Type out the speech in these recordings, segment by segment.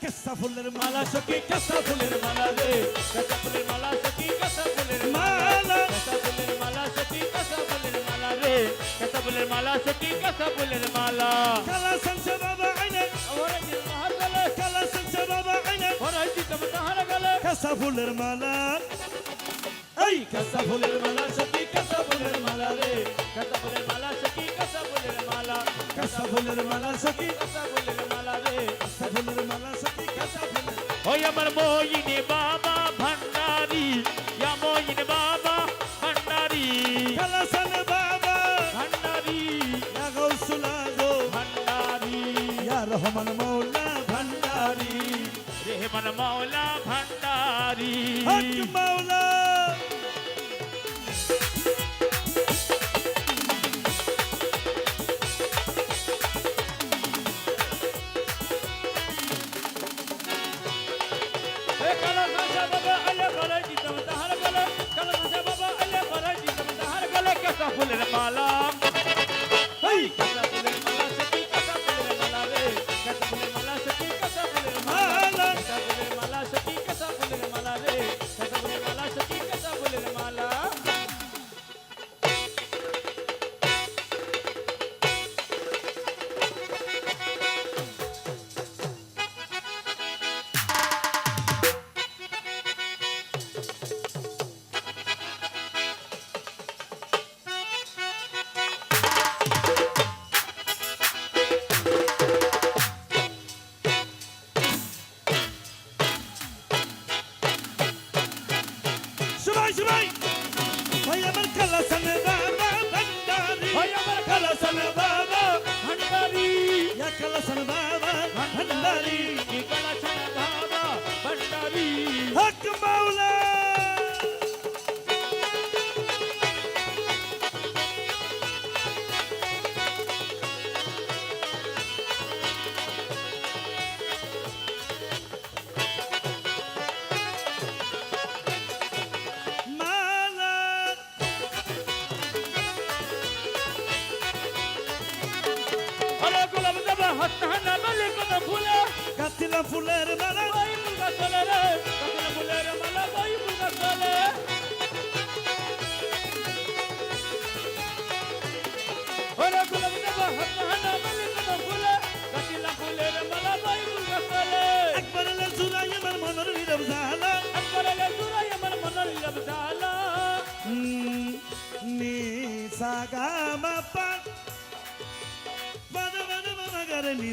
কেসা ফুলের মালা সখী কাঁচা ফুলের মালা রে কাঁচা ফুলের মালা সখী কাঁচা ফুলের মালা। কাঁচা ফুলের মালা সখী কাঁচা ফুলের মালা রে কাঁচা ফুলের মালা সখী কাঁচা ফুলের মালা কালা সংসে বাবা আইনে ওরে দিল মাহার গলে কালা সংসে বাবা আইনে ওরে দিতম তাহার গলে কেসা ফুলের মালা এই কাঁচা ফুলের মালা সখী কাঁচা ফুলের মালা রে কাঁচা ফুলের মালা সখী কাঁচা ফুলের মালা কেসা ফুলের মালা সখী কাঁচা আমার মইনে বাবা ভান্ডারি ইয়া মইনে বাবা ভান্ডারি কালা সন বাবা ভান্ডারি ইয়া গৌসুলা গো ভান্ডারি ইয়া রহমান মৌলা ভান্ডারি রেহমান মাওলা ভান্ডারি হক কাঁচা ফুলের মালা ইয়া কালা সন ফুলের মালা ওই মুলগা চলে রে কতন ফুলের মালা ওই মুলগা চলে ওরে গোলাপ দেবা হাত হানা বলে কোন ফুলে কাটিলা ফুলের মালা ওই মুলগা চলে একবার জুড়াই আমার মনের নীরব জালা আকবরলে সুরাই আমার মনের লবজালা নি সাগা মা পা বাদা বাদা বাদা গারে নি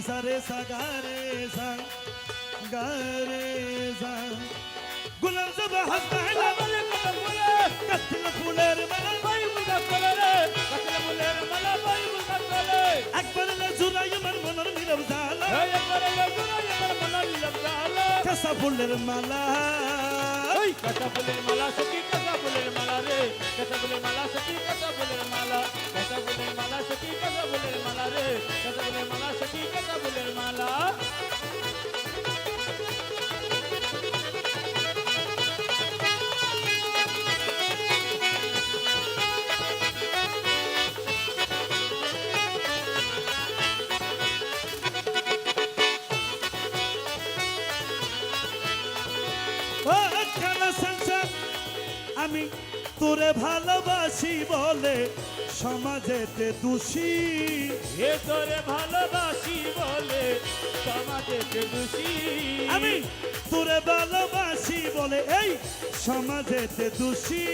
ফুলের মালা ওই রে কাটিলা ফুলের মালা একবার জুড়াই আমার মনের নীরব জালা এই আকবরলে সুরাই আমার মনের লবজালা কাসা ফুলের মালা ওই কাঁচা ফুলের মালা সখী কাঁচা ফুলের মালা রে তোরে ভালোবাসি বলে সমাজেতে দোষী। এ তোরে ভালোবাসি বলে সমাজেতে দোষী। আমি তোরে ভালোবাসি বলে এই সমাজেতে দোষী।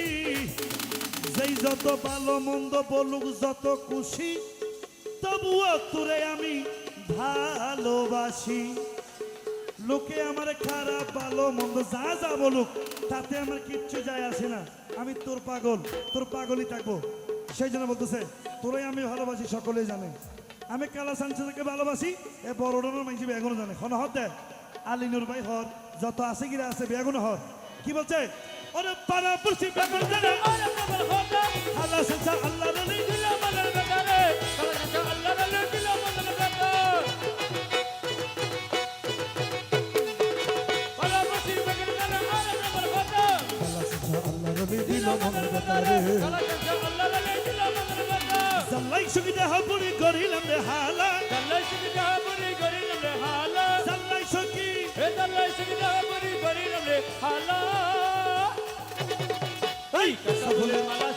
যেই যত ভালো মন্দ বলুক যত খুশি তবুও তোরে আমি ভালোবাসি। লোকে আমার খারাপ ভালো মন্দ যা যা বলুক তাতে আমার কিচ্ছু যায় আসে না। আমি তোর পাগল তোর পাগলই থাকব। সেই জন্য বলতেছে তোরাই আমি ভালোবাসি সকলেই জানে। আমি কালা সানসেকে ভালোবাসি এ বড়ডনের মানুষ বেগুনো জানে। হন হর দে। আলিনুর ভাই হর যত আছে গিরা আছে বেগুনো হর। কি বলছে? ওরে পাড়া পুরসি বেগুন জানে। আল্লাহ সানসা আল্লাহ জাল্লাই সুবিধা হপুরি করিলাম রে হালা। কালাই সিং জাহাবুরি করিলাম রে হালা। জাল্লাই সখী। এ দলে সুবিধা বরি করিলাম রে হালা। এই কাঁচা ফুলের মালা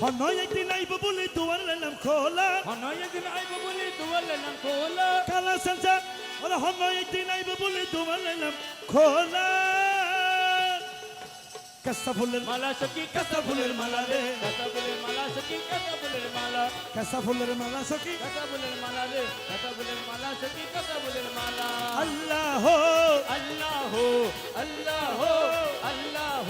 হন একদিন আইব বলে দুয়ার নাম খোলা। হনয় দিন আইব বলি দুয়ালে নাম খোলা। কালা সঞ্চা ওরা হন একদিন আইব বলে দুয়ার নাম খোলা। কাস্তা ফুলের মালা সখী কাঁচা ফুলের মালা রে। কাঁচা ফুলের মালা সখী কাঁচা ফুলের মালা। কাস্তা ফুলের মালা সখী। কাঁচা ফুলের মালা রে। কাঁচা ফুলের মালা সখী কাঁচা ফুলের মালা। আল্লাহ আল্লাহ আল্লাহ আল্লাহ